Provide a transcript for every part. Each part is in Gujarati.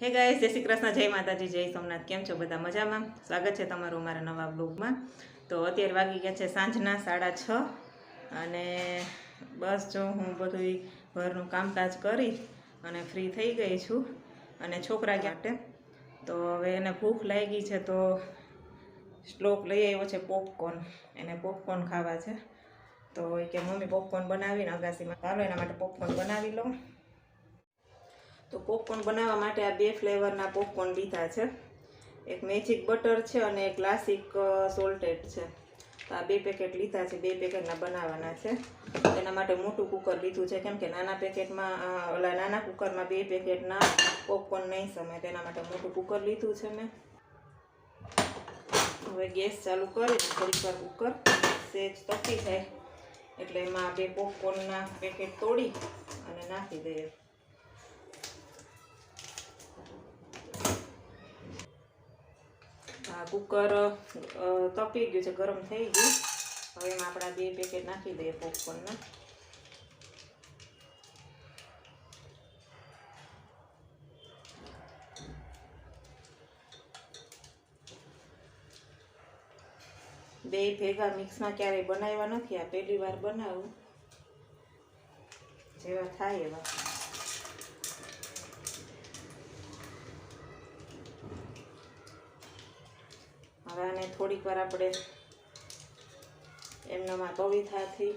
હે ગાય જય શ્રી કૃષ્ણ, જય માતાજી, જય સોમનાથ. કેમ છો બધા? મજામાં? સ્વાગત છે તમારું મારા નવા બ્લોગમાં. તો અત્યારે વાગી ગયા છે સાંજના સાડા છ અને બસ જો હું બધું ઘરનું કામકાજ કરી અને ફ્રી થઈ ગઈ છું અને છોકરા માટે. તો હવે એને ભૂખ લાગી છે તો શ્લોક લઈ આવ્યો છે પોપકોર્ન એને પોપકોર્ન ખાવા છે. તો એ કે, મમ્મી પોપકોર્ન બનાવીને અગાસીમાં. ચાલો, એના માટે પોપકોર્ન બનાવી લઉં. તો પોપકોર્ન બનાવવા માટે આ બે ફ્લેવરના પોપકોર્ન લીધા છે. એક મેજિક બટર છે અને એક ક્લાસિક સોલ્ટેડ છે. તો આ બે પેકેટ લીધા છે, બે પેકેટના બનાવવાના છે. એના માટે મોટું કુકર લીધું છે, કેમ કે નાના પેકેટમાં ઓલા નાના કુકરમાં બે પેકેટના પોપકોર્ન નહીં સમય તેના માટે મોટું કુકર લીધું છે મેં. હવે ગેસ ચાલુ કરી, થોડીક વાર કુકર સેજ તપી જાય. એટલે એમાં બે પોપકોર્નના પેકેટ તોડી અને નાખી દઈએ. કુકર તપી ગયું છે, ગરમ થઈ ગયું. હવે એમાં આપણા બે પેકેટ નાખી દઈએ પોપકોર્નના બે ભેગા મિક્સમાં ક્યારેય બનાવ્યા નથી. આ પહેલી વાર બનાવું. જેવા થાય એવા. હવે આને થોડીક વાર આપણે એમનામાં કવિતાથી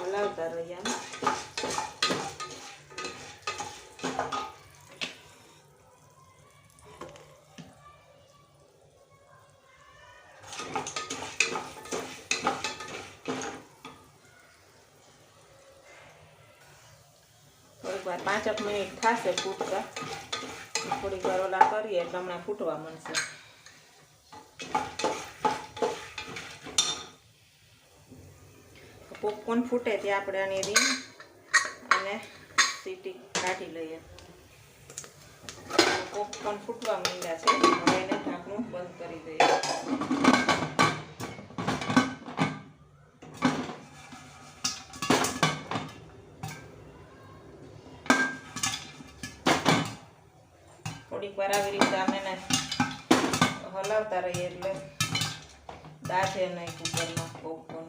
હલાવતા રહીએ. થોડીક વાર પાંચક મિનિટ થશે ફૂટતા થોડીક વાર ઓલા કરીએ એટલે હમણાં ફૂટવા મળશે પોપકોર્ન ફૂટે ત્યાં આપણે આની રીંગ અને સીટી કાઢી લઈએ. પોપકોર્ન ફૂટવા માંડ્યા છે. હવે એને ઢાંકણું બંધ કરી દઈએ. થોડીક વાર આવી રીતે આમ એને હલાવતા રહીએ એટલે દાજે નહીં કુકરમાં પોપકોર્ન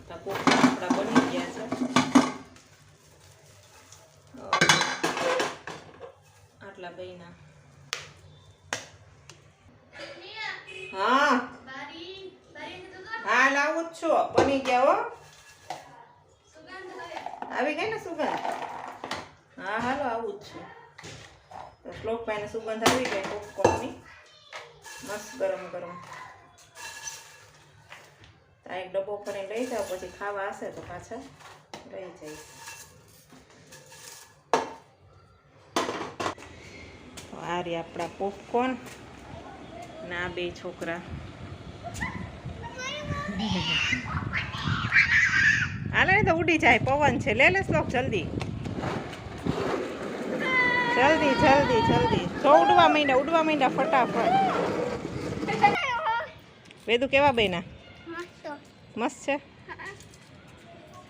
તો પોપકોર્ન આપણા બની ગયા છે આટલા બેયના હા હા લાવું જ છું બની ગયા હો. આવી ગઈ ને સુગંધ? હા, હાલો, આવું જ છું. તો શ્લોક પાઈને સુગંધ આવી ગઈ પોપકોર્નની મસ્ત ગરમ ગરમ. આ એક ડબ્બો ફરીને લઈ જાઓ, પછી ખાવા હશે તો પાછા રહી જઈશ આ રે આપણા પોપકોર્ન ના બે છોકરા. હાલે ને તો ઉડી જાય પવન છે. લે લે શ્લોક જલ્દી. જલ્દી જલ્દી જલ્દી. જો ઉડવા માંડ્યા ઉડવા માંડ્યા ફટાફટ. વેદુ કેવા બન્યા? મસ્ત. છે?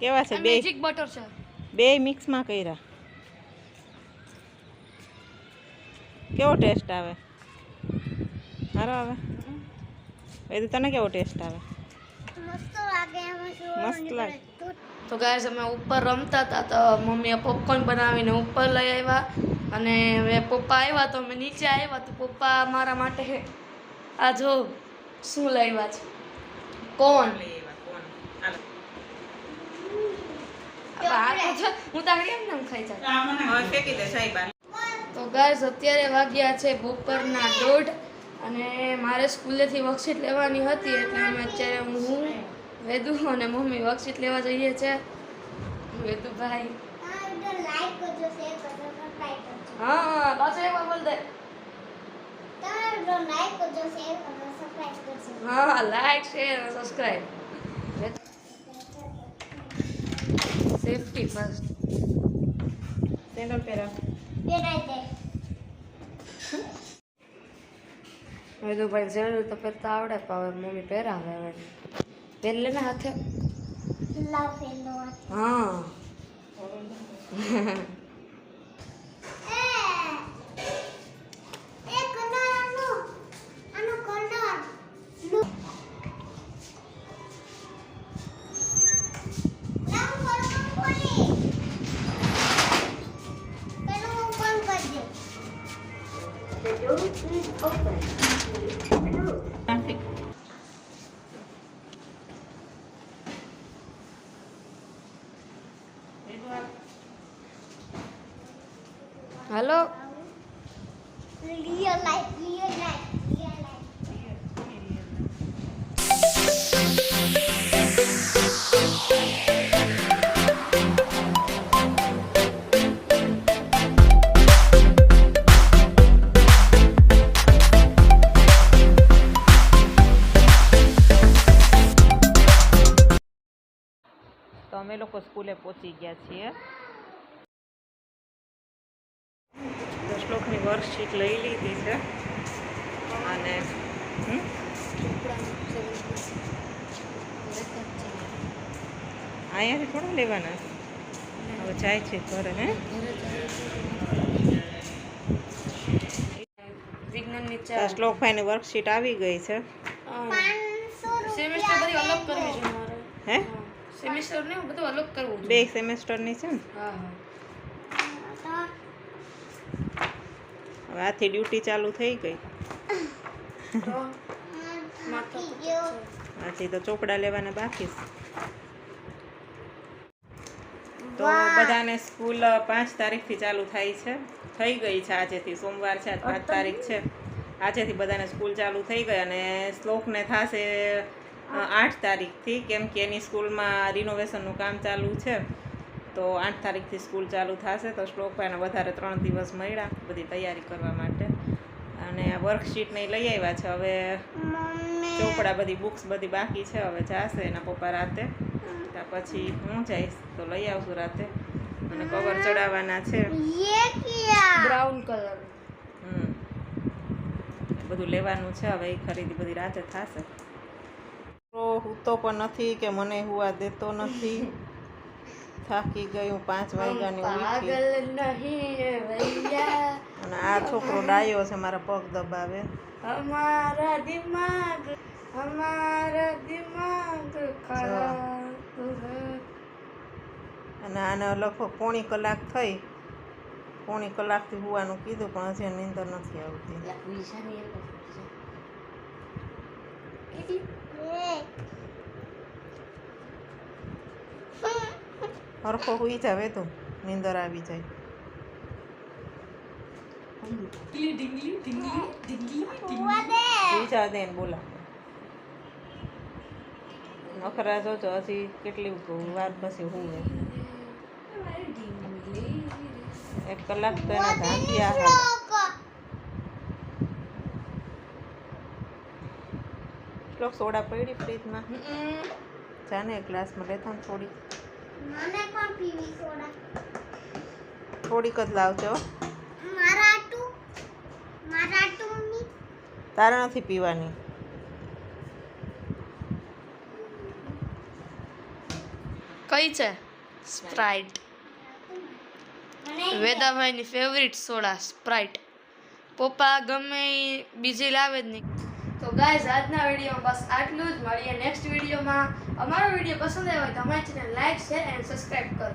કેવા છે? બે બટર છે. બે મિક્સમાં કર્યા. કેવો ટેસ્ટ આવે? સારો આવે? વેદુ તને કેવો ટેસ્ટ આવે? મસ્ત લાગે તો ગાય અમે ઉપર રમતા હતા તો મમ્મીએ પોપકોર્ન બનાવીને ઉપર લઈ આવ્યા. અને હવે પપ્પા આવ્યા તો અમે નીચે આવ્યા તો પપ્પા મારા માટે આ જો શું લાવ્યા છે? કોણ? હું તાગડી એમ નામ ખાઈ જાઉં. હવે સાહેબ તો ગાઈસ અત્યારે વાગ્યા છે બપોરના દોઢ. અને મારે સ્કૂલેથી વર્કશીટ લેવાની હતી એટલે અમે અત્યારે હું વેદુ અને મમ્મી વર્કશીટ લેવા જઈએ છે. વેદુભાઈ. હા. પાછો એકવાર બોલ દે. હા લાઈક શેર અને સબસ્ક્રાઇબ સેફટી ફર્સ્ટ સેન્ડલ પહેરા દે વેદુભાઈ સેન્ડલ તો પહેરતા આવડે પણ હવે મમ્મી પહેરાવે હવે. પહેર લે ને હાથે. હા. Hello. Real life, real life. Thank you. લોકો સ્કૂલે પહોંચી ગયા છીએ. શ્લોકની વર્કશીટ લઈ લીધી છે. અને હમ? અહીંયાથી થોડા લેવાના? હવે જાય છે ઘરે હે? વિજ્ઞાનની ચાર શ્લોકભાઈની વર્કશીટ આવી ગઈ છે. સેમિસ્ટર બધી અલગ કરવી છે મારે. હે. સેમિસ્ટર ને બધું અલગ કરવું બે સેમેસ્ટરની છે ને? હવે આથી ડ્યુટી ચાલુ થઈ ગઈ. આથી તો ચોપડા લેવાના બાકી તો બધાને સ્કૂલ પાંચ તારીખથી ચાલુ થાય છે. થઈ ગઈ છે આજેથી. સોમવાર છે પાંચ તારીખ છે. આજેથી બધાને સ્કૂલ ચાલુ થઈ ગઈ અને શ્લોકને થશે અ, આઠ તારીખથી કેમ કે એની સ્કૂલમાં રિનોવેશનનું કામ ચાલુ છે. તો આઠ તારીખથી સ્કૂલ ચાલુ થશે તો શ્લોકભાઈને વધારે ત્રણ દિવસ મળ્યા બધી તૈયારી કરવા માટે. અને વર્કશીટને લઈ આવ્યા છે. હવે ચોપડા બધી બુક્સ બધી બાકી છે. હવે જશે એના પપ્પા રાતે. ત્યાં પછી હું જઈશ તો લઈ આવશું રાતે. અને કવર ચડાવવાના છે. Brown colour. બધું લેવાનું છે. હવે એ ખરીદી બધી રાતે થશે. તો પણ નથી કે મને હુવા દેતો નથી. થાકી ગઈ હું પાંચ વાગ્યાની ઉઠી અને આ છોકરો ડાયો છે મારા પગ દબાવે. અમારા દિમાગ અમારા દિમાગ અને આને લગભગ પોણી કલાક થઈ. પોણી કલાકથી હોવાનું કીધું પણ હજી નીંદર નથી આવતી લા, વિશાની એક વસ્તુ છે. કેટલી? ये હરખો હોઈ જ તો નિંદર આવી જાય. બીજા દે. બોલા. નખરા જોજો હજી કેટલી વાર પછી હું એક કલાક તો એના ધાંધિયા હાલે સોડા પડી ફ્રીજમાં. જાને એક ગ્લાસમાં લેતા થોડી. મને પણ પીવી સોડા થોડીક જ લાવજો. મારા આટુ મારા આટુ મમ્મી તારે નથી પીવાની. કઈ છે? સ્પ્રાઇટ વેદાભાઈની ફેવરિટ સોડા સ્પ્રાઇટ પપ્પા ગમે બીજી લાવે જ નહીં. તો ગાઈઝ આજના વિડીયોમાં બસ આટલું જ. મળીએ નેક્સ્ટ વિડીયોમાં. અમારો વીડિયો પસંદ આવ્યો હોય તો અમારી channel like share and subscribe કરો.